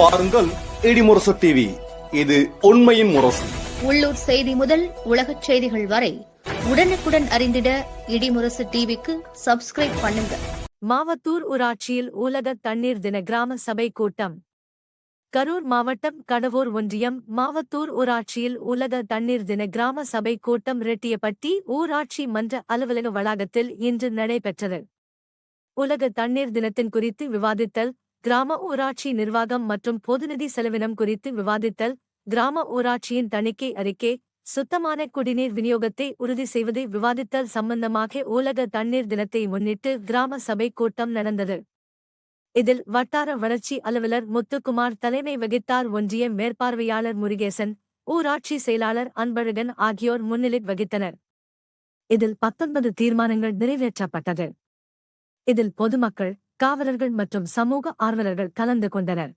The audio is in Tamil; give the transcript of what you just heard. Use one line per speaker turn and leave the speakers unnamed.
பாருங்கள் இடிமுரசு டிவி இது உண்மையின் முரசு.
உள்ளூர் செய்தி முதல் உலகச் செய்திகள் வரை உடனுக்குடன் அறிந்திட இடிமுரசு டிவிக்கு சப்ஸ்கிரைப் பண்ணுங்க.
மாவத்தூர் ஊராட்சியில் உலக தண்ணீர் தின கிராம சபை கூட்டம். கரூர் மாவட்டம் கடவூர் ஒன்றியம் மாவத்தூர் ஊராட்சியில் உலக தண்ணீர் தின கிராம சபை கூட்டம் ரெட்டியப்பட்டி ஊராட்சி மன்ற அலுவலக வளாகத்தில் இன்று நடைபெற்றது. உலக தண்ணீர் தினத்தின் குறித்து விவாதித்தல் கிராம ஊராட்சி நிர்வாகம் மற்றும் பொதுநிதி செலவினம் குறித்து விவாதித்தல் கிராம ஊராட்சியின் தணிக்கை அறிக்கை சுத்தமான குடிநீர் விநியோகத்தை உறுதி செய்வதை விவாதித்தல் சம்பந்தமாக உலக தண்ணீர் தினத்தை முன்னிட்டு கிராம சபை கூட்டம் நடந்தது. இதில் வட்டார வளர்ச்சி அலுவலர் முத்துக்குமார் தலைமை வகித்தார் ஒன்றிய மேற்பார்வையாளர் முருகேசன் ஊராட்சி செயலாளர் அன்பழகன் ஆகியோர் முன்னிலை வகித்தனர். இதில் பத்தொன்பது தீர்மானங்கள் நிறைவேற்றப்பட்டது. இதில் பொதுமக்கள் காவலர்கள் மற்றும் சமூக ஆர்வலர்கள் கலந்து கொண்டனர்.